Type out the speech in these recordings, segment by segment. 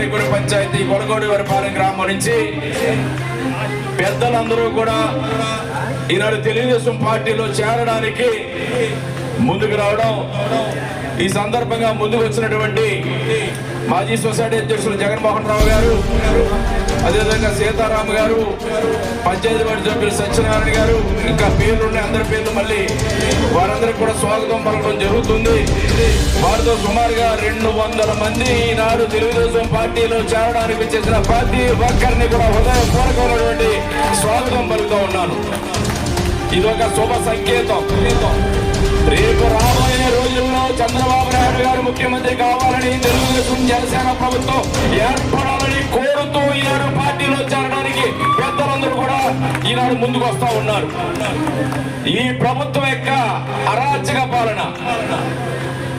కొలగోడిగూడ పంచాయతీ కొలగోడివారి వరపాలెం గ్రామం నుంచి పెద్దలందరూ కూడా ఈనాడు తెలుగుదేశం పార్టీలో చేరడానికి ముందుకు రావడం ఈ సందర్భంగా ముందుకు వచ్చినటువంటి మాజీ సొసైటీ అధ్యక్షులు జగన్మోహన్ రావు గారు అదేవిధంగా సీతారాం గారు పంచాయతీ వార్డు సభ్యులు సత్యనారాయణ గారు ఇంకా పేర్లు ఉన్నాయి అందరి పేర్లు మళ్ళీ వారందరికీ కూడా స్వాగతం పలకడం జరుగుతుంది. వారితో సుమారుగా రెండు వందల మంది ఈనాడు తెలుగుదేశం పార్టీలో చేరడానికి చేసిన ప్రతి ఒక్కరిని కూడా హృదయపూర్వకమైనటువంటి స్వాగతం పలుకుతూ ఉన్నాను. ఇదొక శుభ సంకేతం. రేపు రాబోయే రోజుల్లో చంద్రబాబు నాయుడు గారు ముఖ్యమంత్రి కావాలని తెలుగుదేశం జనసేన ప్రభుత్వం ఏర్పడాలని కోరుతూ ఈనాడు పార్టీలో చేరడానికి పెద్దలందరూ కూడా ఈనాడు ముందుకు వస్తా ఉన్నారు. ఈ ప్రభుత్వం యొక్క అరాచక పాలన.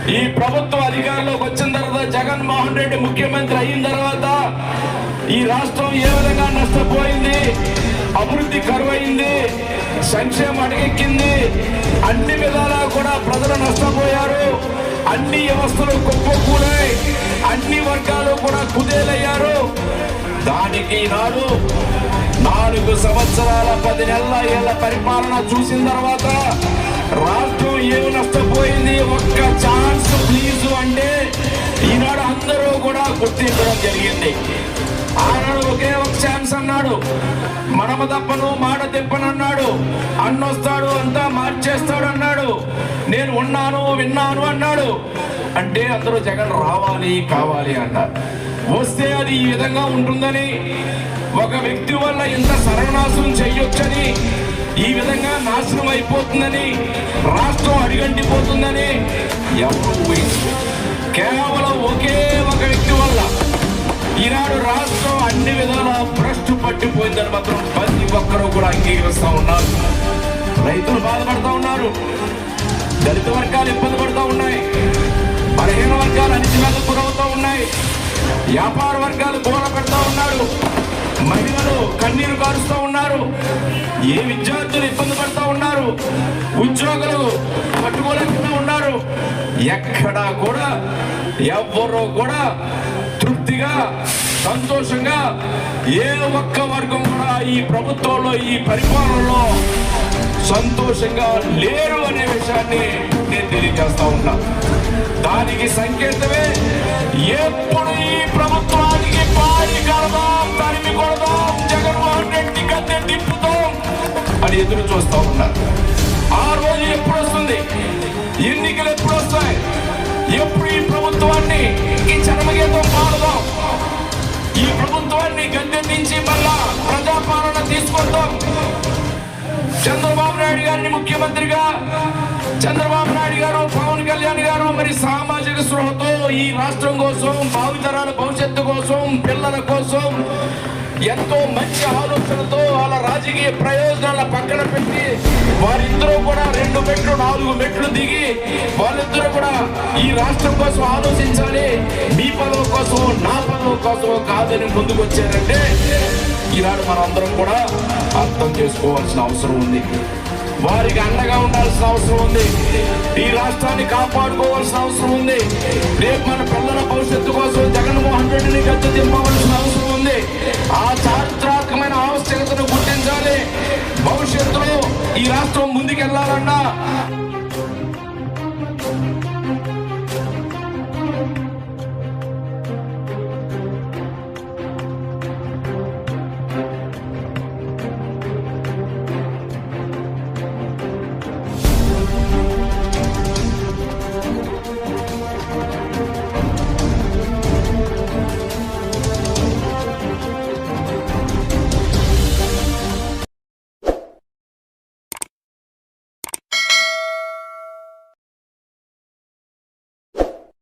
ఈ ప్రభుత్వం అధికారంలోకి వచ్చిన తర్వాత జగన్మోహన్ రెడ్డి ముఖ్యమంత్రి అయిన తర్వాత ఈ రాష్ట్రం ఏ విధంగా నష్టపోయింది అభివృద్ధి కరువైంది సంక్షేమం అడగెక్కింది అన్ని విధాలా కూడా ప్రజలు నష్టపోయారు. అన్ని వ్యవస్థలు కుప్పకూడాయి అన్ని వర్గాలు కూడా కుదేలయ్యారు. దానికి నాడు నాలుగు సంవత్సరాల పది నెలల ఏళ్ళ పరిపాలన చూసిన తర్వాత రాష్ట్రం ఏమి నష్టపోయింది? ఒక్క గుర్తించడం జరిగింది. ఆనాడు ఒకే ఒక ఛాన్స్ అన్నాడు. మనమ తప్పను మాట అన్నాడు అన్నొస్తాడు అంతా మార్చేస్తాడు అన్నాడు నేను ఉన్నాను విన్నాను అన్నాడు. అంటే అందరూ జగన్ రావాలి కావాలి అన్నారు వస్తే అది ఈ విధంగా ఉంటుందని ఒక వ్యక్తి వల్ల ఇంత సర్వనాశనం చేయొచ్చని ఈ విధంగా నాశనం అయిపోతుందని రాష్ట్రం అడిగంటిపోతుందని ఎవరు ఊహించారు. కేవలం ఒకే ఒక వ్యక్తి వల్ల ఈనాడు రాష్ట్రం అన్ని విధాలా భ్రష్టు పట్టిపోయిందని మాత్రం ప్రతి ఒక్కరూ కూడా అంగీకరిస్తూ ఉన్నారు. రైతులు బాధపడుతూ ఉన్నారు. దళిత వర్గాలు ఇబ్బంది పడుతూ ఉన్నాయి. బలహీన వర్గాలు అణిచివేతకు గురవుతూ ఉన్నాయి. వ్యాపార వర్గాలు గోల పెడతా ఉన్నారు. మహిళలు కన్నీరు కారుస్తూ ఉన్నారు. ఏ విద్యార్థులు ఇబ్బంది పడుతూ ఉన్నారు? ఉద్యోగులు ఎక్కడా కూడా ఎవ్వరూ కూడా తృప్తిగా సంతోషంగా ఏ ఒక్క వర్గం కూడా ఈ ప్రభుత్వంలో ఈ పరిపాలనలో సంతోషంగా లేరు అనే విషయాన్ని నేను తెలియజేస్తా ఉన్నా. దానికి సంకేతమే ఎప్పుడు ఈ ప్రభుత్వానికి పాడి కడదాం తరిమి కొడదాం జగన్మోహన్ రెడ్డి గద్దె తిప్పుతాం అని ఎదురు చూస్తా ఉన్నా. నుంచి మళ్ళా ప్రజాపాలన తీసుకొద్దాం చంద్రబాబు నాయుడు గారిని ముఖ్యమంత్రిగా చంద్రబాబు నాయుడు గారు పవన్ కళ్యాణ్ గారు మరి సామాజిక స్పృహతో ఈ రాష్ట్రం కోసం భావితరాల భవిష్యత్తు కోసం పిల్లల కోసం ఎంతో మంచి ఆలోచనతో వాళ్ళ రాజకీయ ప్రయోజనాల పక్కన పెట్టి వారిద్దరూ కూడా రెండు మెట్లు నాలుగు మెట్లు దిగి వాళ్ళిద్దరూ కూడా ఈ రాష్ట్రం కోసం ఆలోచించాలి. మీ పదవి కోసం నా పదవి కోసం కాదని ముందుకు వచ్చారంటే ఈనాడు మనందరం కూడా అర్థం చేసుకోవాల్సిన అవసరం ఉంది. వారికి అండగా ఉండాల్సిన అవసరం ఉంది. ఈ రాష్ట్రాన్ని కాపాడుకోవాల్సిన అవసరం ఉంది. రేపు మన పిల్లల భవిష్యత్తు కోసం జగన్మోహన్ రెడ్డిని గద్దె తిప్పవలసిన అవసరం ఈ రాష్ట్రం ముందుకెళ్ళాలన్నా